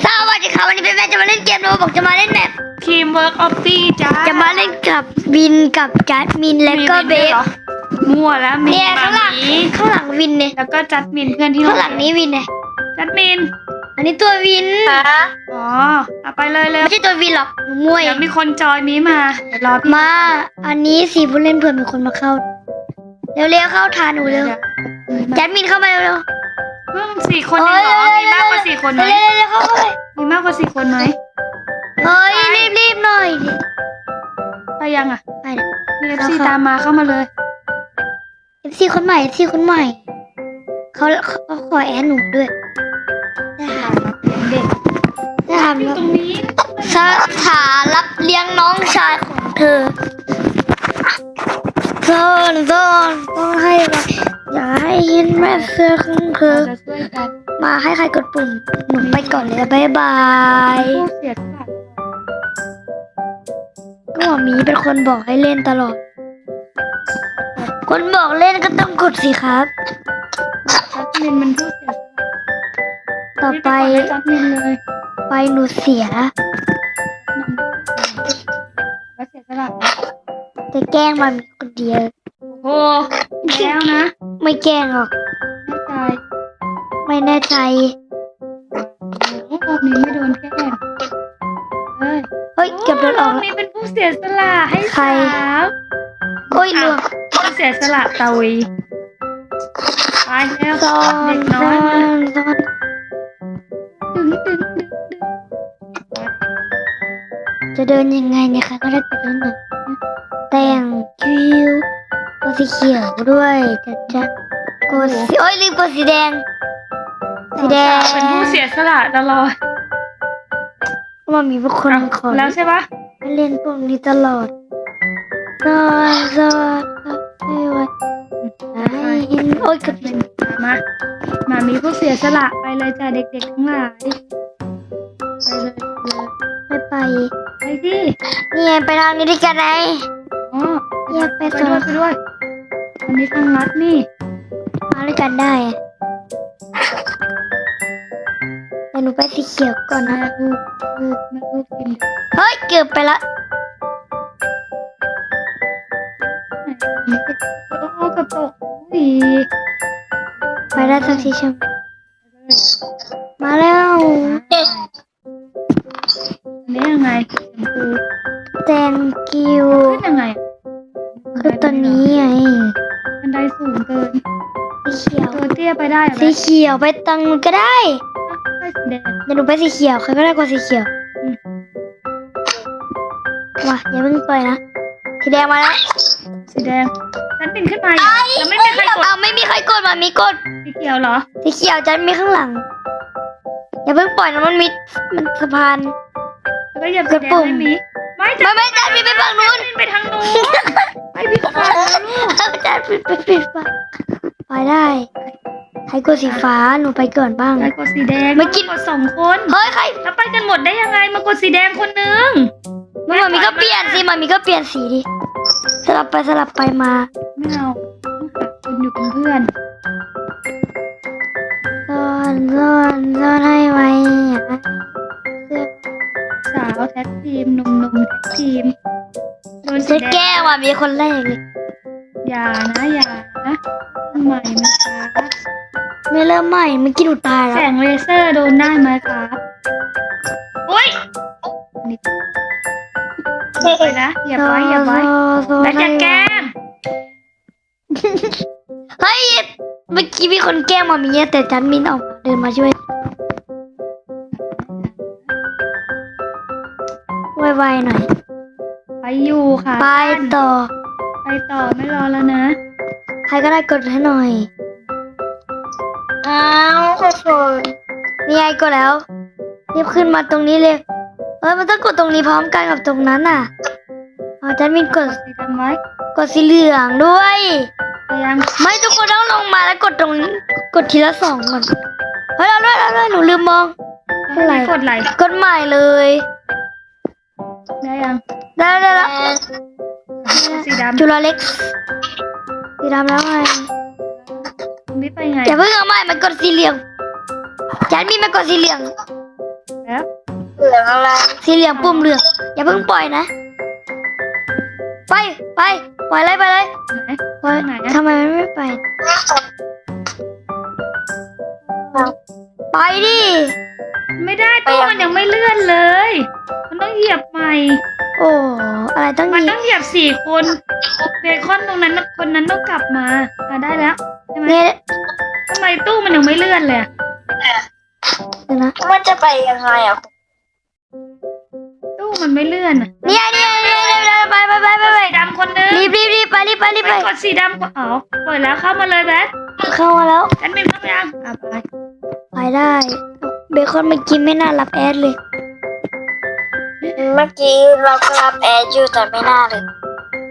สวัสดีค่ะวันนี้เป็นแม่จะมาเล่นเกมโรบอกจะมาเล่นแบบทีมเวิร์กออฟตี้จ้าจะมาเล่นกับวินกับจัดมินและก็เบฟมั่วแล้วมีเนี่ยมาข้างหลังมีข้างหลังวินเนี่ยแล้วก็จัดมินเพื่อนที่ข้างหลังนี้วินเนี่ยจัดมิน อันนี้ตัววินอ๋อเอาไปเลยเร็วไม่ใช่ตัววินหรอกหนูมั่วเอเดี๋ยวงมีคนจอยมีมาเดี๋ยวรอพี่มา อันนี้สี่ผู้เล่นเผื่อมีคนมาเข้าเร็วๆเข้าทานหนูเร็วจัดมินเข้ามาเร็ว เพิ่งสี่คนๆเองเหรอเอ้ยมีมากกว่าสี่คนไหม เร็วๆเข้าไปมีมากกว่าสี่คนไหมเฮ้ยรีบๆหน่อยดิไปยังอะ ไปนะ มีเอฟเข้าซีเข้าตามมาเข้ามาเลย เอฟซีคนใหม่เอฟซีคนใหม่เขาเขาขอแอนหนูด้วยนะคะเด็กจะทำอยู่แล้วตรงนี้ สถานรับเลี้ยงน้องชายของเธอโซนโซนต้องให้ไป อย่าให้เห็นแม่เสื้อของเธอเราจะช่วยกันมาให้ใครกดปุ่มหนูไปก่อนเลยบายบายผู้เสียสละก็หมอหมีเป็นคนบอกให้เล่นตลอด คนบอกเล่นก็ต้องกดสิครับ จัดมินมันผู้เสียสละต่อไปรีบกดให้จัดมินเลยไปหนูเสีย แล้วเสียสละจะแกล้งมามีคนเดียวโอ้โหแล้วนะ ไม่แกล้งหรอกแน่ใจไม่แน่ใจ โอ้รอบนี้ไม่โดนแกล้งเฮ้ยเฮ้ยเกือบโดนออกรแล้ว นี้เป็นผู้เสียสละให้ใคร สาวโอ้ยลวง ผู้เสียสละตาวีไปแล้วซอนเด็กซน้ออยมานซอนดึงดึงดึงดึงจะเดินยังไงเนี่ยคะก็ได้แต่เดินหน่อยแต่งคิวกด สีเขียวด้วยจะจะกดสีโอ้ยลืมกดสีแดง สีแดงเป็นผู้เสียสละตลอดว่ามีบางคนอะขอแล้วใช่ปะให้เล่นพวกนี้ตลอดซอนซอนไม่ไหวให้เห็นโอ้ยกดหนึ่งมามามีผู้เสียสละไปเลยจ้ะเด็กๆทั้งหลายไปเลยไปเลยไม่ไปไปที่นี่ไงไปทางนี้ด้วยกันไงอ๋อแยกไปไปสอด้วยงไปด้วย อันนี้ทางลัดนี่ มาด้วยกันได้อะแต่หนูไปสีเขียวก่อนแม่นะ ลูกลูกแม่ลูกกินเฮ้ย เกือบไปละโอ้กระตกสีไปได้สักทีใช่ไหมมาแล้วอันนี้ยังไงชมพูแตงกิวขึ้นยังไง สีเขียวไปตังนู้นก็ได้ไปสีแดงเดี๋ยวหนูไปสีเขียวใครก็ได้กว่าสีเขียวอืมมาอย่าเพิ่งปล่อยนะสีแดงมาแล้วสีแดงฉันบินขึ้นมาแล้วไม่มีใครกดเอาไม่มีใครกดมามีกดสีเขียวเหรอสีเขียวจันมีข้างหลังอย่าเพิ่งปล่อยนะมันมีมันสะพานแล้วก็เหยียบสีแดงไม่มีไม่ไม่ไม่จันมีไปฝั่งนู้นบินไปทางนู้นไปพิพานแล้วลูกเอาจันปิดปิดปิดไปไปได้ ใครกดสีฟ้าหนูไปก่อนบ้างไปกดสีแดงไม่กินกดสองคนเฮ้ยใครแล้วไปกันหมดได้ยังไงมากดสีแดงคนนึงมันมันมีก็เปลี่ยนสิมันมีก็เปลี่ยนสีดิสลับไปสลับไปมาไม่เอาต้องหาคนอยู่เป็นเพื่อนซ่อนซ่อนซ่อนให้ไว้อย่าเสื้อสาวแท็กทีมหนุ่มๆแท็กทีมโดนสีจะแดแก้งว่ามีคนแรกเลยอย่านะอย่านะ ใหม่มันช้าไม่เริ่มใหม่เมื่อกี้หนูตายแล้แสวงเลเซอร์โดนได้ไหมครับโอ้ยนี่ไปนะอย่าไว้อย่าไว้ซ่อนแล้วจะแกล้งเฮ้ยเมื่อกี้มีคนแกล้งมามีแต่จันมินออกมาเดินมาช่วยไวๆหน่อย ไปอยู่ค่ะไปต่อไปต่อไม่รอแล้วนะใค รก็ได้กดให้หน่อย อ้าวขอโทษนี่ไงกดแล้วรีบขึ้นมาตรงนี้เลยเออมันต้องกดตรงนี้พร้อมกันกับตรงนั้นน่ะอ๋อจันมินกดสีดำไว้กดสีเหลืองด้วยพยายามไม่ทุกคนต้องลงมาแล้วกดตรงนี้กดทีละสองก่อนเฮ้ยเราด้วยเราด้วยหนูลืมมองอะไรกดไหลกดใหม่เลยได้ยังได้แล้วได้แล้วสีดำจุฬาเล็กซ์ สีดำแล้วไงนี่ไปไงอย่าเพิ่งเอาใหม่มันกดสีเหลืองจันมีมันกดสีเหลืองแล้วเหลืองอะไรสีเหลืองปุ่มเหลืองอย่าเพิ่งปล่อยนะ ไปไปปล่อยเลยไปเลยไหนปล่อยไหนอะทำไมมันไม่ไป ไปดิ ไม่ได้ตู้มันยังไม่เลื่อนเลย มันต้องเหยียบใหม่ โอ้อะไรต้องมันยิต้องเหยียบสี่คนเบคอนตรงนั้นคนนั้นต้องกลับมาอะได้แล้วใช่ไหมเนี่ยทำไมตู้มันยังไม่เลื่อนเลยอะเดี๋ยวนะมันจะไปยังไงอะตู้ มันไม่เลื่อนอะเนี่ยเนี่ยเนี่ยเนี่ยไปไปไปไปไปสีดำคนนึงรีบรีบรีบไปรีบไปรีบไปไปกดสีดำก่อนอ๋อเปิดแล้วเข้ามาเลยแบทเข้ามาแล้วแอดมินเข้ามายังอะไปไปได้เบคอนเมื่อกี้ไม่น่ารับแอดเลย เมื่อกี้เราก็รับแอดอยู่แต่ไม่น่าเลย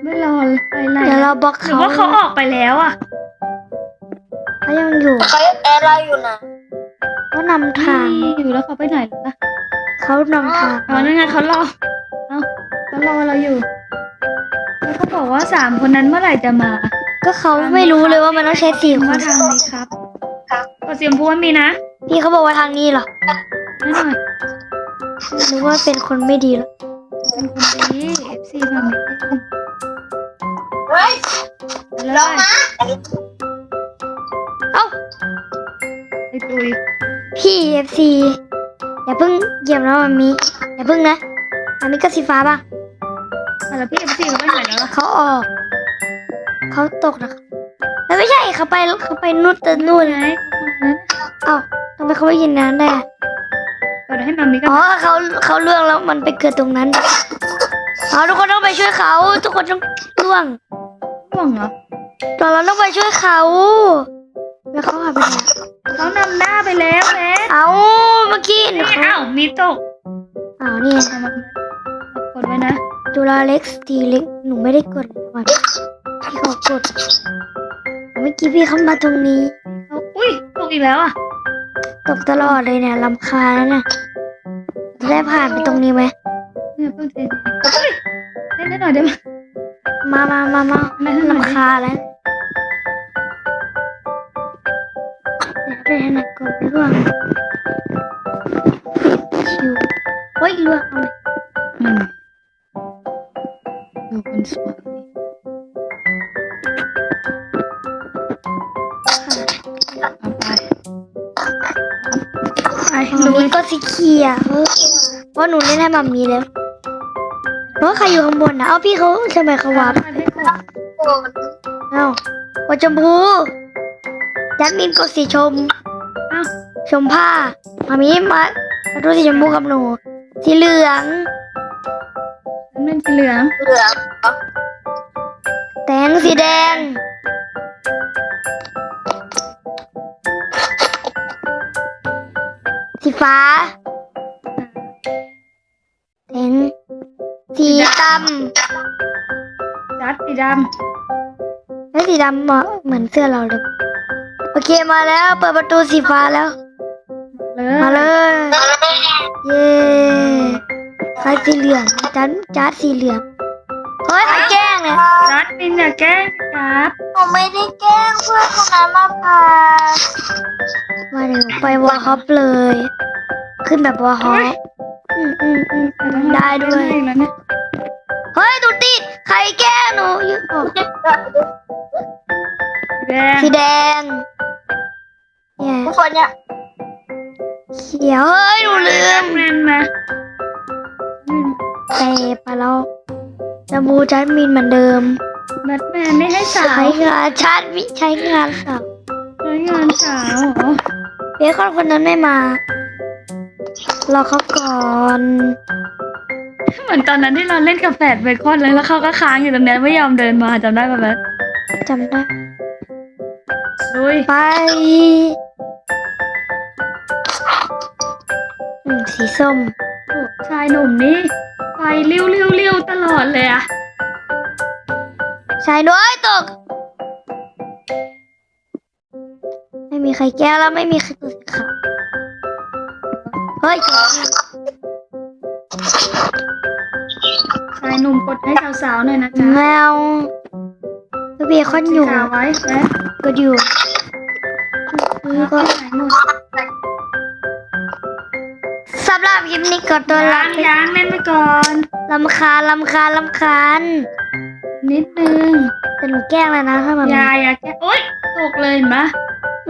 ไม่รอเลยไปไหนเดี๋ยวเราบล็อกหรือเขาว่าเขาออกไปแล้วอะเขายังอยู่เขาแอดเราอยู่นะเขานำทาง นี่อยู่แล้วเขาไปไหนแล้วล่ะ เขานำทางอ๋อนั่นไงเขารอเอ้าเขารอเราอยู่แล้วเขาบอกว่าสามคนนั้นเมื่อไหร่จะมา ก็เขาไม่รู้เลยว่ามันต้องใช้สี่คว่านทางนี้ครับกดเสียงพูว่ามีนะพี่เขาบอกว่าทางนี้เหรอนั่นหน่อยนึกว่าเป็นคนไม่ดีหรอเป็นคนดี FC มาไม่ได้เฮ้ยไปเลลงยมาเอ้าไอ้ตุยพี่เอฟซี อย่าเพิ่งเหยียบนะมันมีอย่าเพิ่งนะมันมีก็สีฟ้าบ้างอะแล้วพี่ FC เขาไปไหนแล้วล่ะเขาออกเขาตกนะครับแล้วไม่ใช่เขาไปเขาไปนู่นแต่นู่นไงนั้นเอ้าทำไมเขาไม่ยินนั้นได้อะกดให้มามีก็อ๋อเขาเขาล่วงแล้วมันไปเกิดตรงนั้นเอาทุกคนต้องไปช่วยเขาทุกคนต้องล่วงห่วงเหรอตอนเราต้องไปช่วยเขา แล้วเขาหายไปไหนเขานำหน้าไปแล้วแม่เอาเมื่อกี้นี่เขาอ้าวมีตกอ้าวนี่เอามากดไว้นะจุฬาเล็กสตีเล็กหนูไม่ได้กดก่อนพี่ขอกดเมื่อกี้พี่เข้ามาตรงนี้เอาอุ้ยตกอีกแล้วอะตกตลอดเลยเนี่ยลำคาญแล้วนะจะได้ผ่านไปตรงนี้ไหมเนี่ยเพิ่งเจออุ้ยเล่นได้หน่อยได้ไหมมามามามาเล่นให้หน่อยลำคาญแล้ว ไปไปหนูลุยก็สีเขียวเพราะหนูเล่นให้มัมมีแล้วเพราะใครอยู่ข้างบนนะเอาพี่เขาทำไมเขาวับไปให้กดโอ้เอ้าโอชมพูยัดมินกดสีชมอ้าวชมผ้ามามีมามาดูสีชมพูกับหนู สีเหลืองน้ำเงินสีเหลืองเหลืองแตงสีแดง ฟ้าแตงสีดจัดสีดำแล้วสีดำเหมาะเหมือนเสื้อเราเลย โอเคมาแล้วเปิดประตูสีฟ้าแล้วำเลยมาเลย เย้ใครสีเหลืองจัดจัดสีเหลืองเฮ้ยใครแกล้งเนี่ยจัดมินอย่าแกล้งสิครับ หนูไม่ได้แกล้งเพื่อนคนนั้นมาพา มาเดี๋ยวไปวอลฮอปเลย ขึ้นแบบวอลฮอปอืมอืมอืมแต่ต้องได้ด้วยเล่นให้อีกแล้วเนี่ยเฮ้ยหนูติดใครแกล้งหนูอยู่ออกสีแดงสีแดงเนี่ยทุกคนเนี่ยเขียวเฮ้ยหนูลืมแมนมาอืมแต่ไปแล้วจะบูจัดมินเหมือนเดิมแบทแมนไม่ให้สาว ใช้งานชัดมิใช้งานสับใช้งานสาวเหรอ เบคอนคนนั้นไม่มา รอเขาก่อน เหมือนตอนนั้นที่เราเล่นกับแฝดเบคอนเลยแล้วเขาก็ค้างอยู่ตรงนี้ไม่ยอมเดินมาจำได้ปะแบทจำได้ดุยไปอืมสีส้ม โอ้ชายหนุ่มนี่ไปเลี้ยวเลี้ยวเลี้ยวตลอดเลยอะชายน้อยตก ม่มีใครแก้แล้วไม่มีใครตัวสีขาวเฮ้ยชายหนุ่มกดให้สาวๆหน่อยนะจ๊ะแมวเบคอนอยู่สีขาวไว้แบทก็อยู่นี่ก็ไหนหมดสสำหรับคลิปนี้ก็ตัวลายังไปยังเล่นไปก่อนลำคาญลำคาญลำคาญนิดนึงแต่หนูแกล้งแล้วนะถ้ามันอย่าอย่าแกโอ๊ยตกเลยเห็นปะ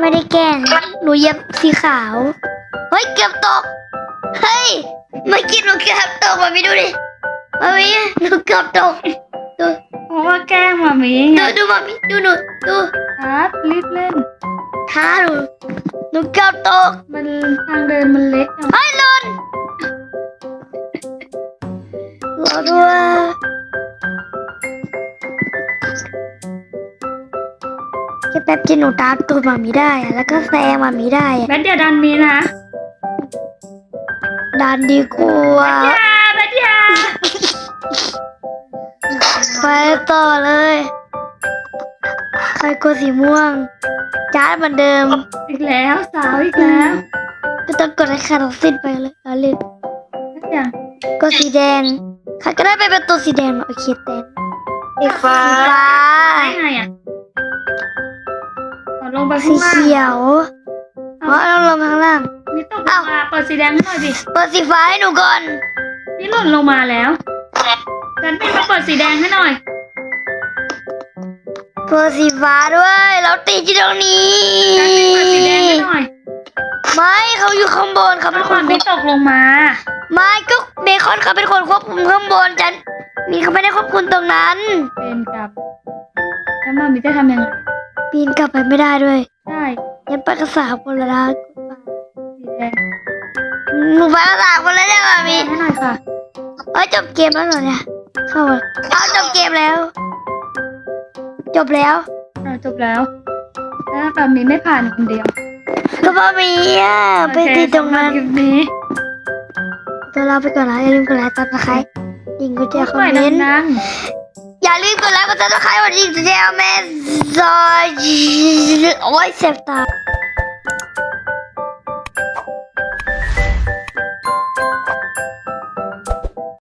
ไม่ได้แกล้งหนูเหย็บสีขาว เฮ้ย เกือบตก เฮ้ยเมื่อกี้หนูเกือบตกมามีดูดิมามีหนูเกือบตก ดูเพราะว่าแกล้งมามีไงดูดูมามีดูหนูดูครับรีบเล่นท้าหนูหนูเกือบตก มันทางเดินมันเล็กอะเฮ้ยหล่นรอด้วย แค่แป๊บที่หนูตามตูดมามีได้อะแล้วก็แซงมามีได้อะแบทอย่าดันมีนะดันดีกว่าอย่าแบทอย่าไปต่อเลย ใครกลัวสีม่วงจ้าดเหมือนเดิม อีกแล้วสาวอีกแล้วก็ต้องกดให้ขาดออกสิ้นไปเลยเอาเลยแบทอย่างก็สีแดงใครก็ได้ไปเป็นตัวสีแดงมาโอเคแตนสีฟ้าสีฟ้า ได้ไงอะขอ ลงไปสีข้างล่างเขียวอ๋อเราลงข้างล่าง นี่ตกลงมาเปิดสีแดงให้หน่อยดิเปิดสีฟ้าให้หนูก่อน นี่หล่นลงมาแล้วฉันเป็นมาเปิดสีแดงให้หน่อย เปิดสีฟ้าด้วยแล้วตีที่ตรงนี้ฉันเป็นเปิดสีแดงให้หน่อยไม่เขาอยู่ข้างบนเขาเป็นแล้วคมันนควไม่บตกลงมา ไม่ก็เบคอนเขาเป็นคนควบคุมข้างบนจันมีเขาไม่ได้ควบคุมตรงนั้น เป็นกับ แล้วมันมีจะทำยังไง ปีนกลับไปไม่ได้ด้วยได้ยันไปกระสาบนละนะสีแดงหนูไปกระสาบนแล้วเนี่ยมามีให้หน่อยค่ะเอ้ยจบเกมแล้วเหรอเนี่ยเข้าเลยเอาจบเกมแล้ว จบแล้วเราจบแล้วแล้วแบบนี้ไม่ผ่านคนเดียวก็พอมีอะไปติดตรงนั้น โอเคสำหบคลิปนี้ตัวเราไปก่อนนะอย่าลืมกดไลค์ซับสไครต์ยิงกุญแจคอมหน่อยเมนต์ดัง อย่าลืมกดไลค์กดซับสไครต์วันยิงกุญแจคอมเมนต์ซอยโอ้ยเจ็บตา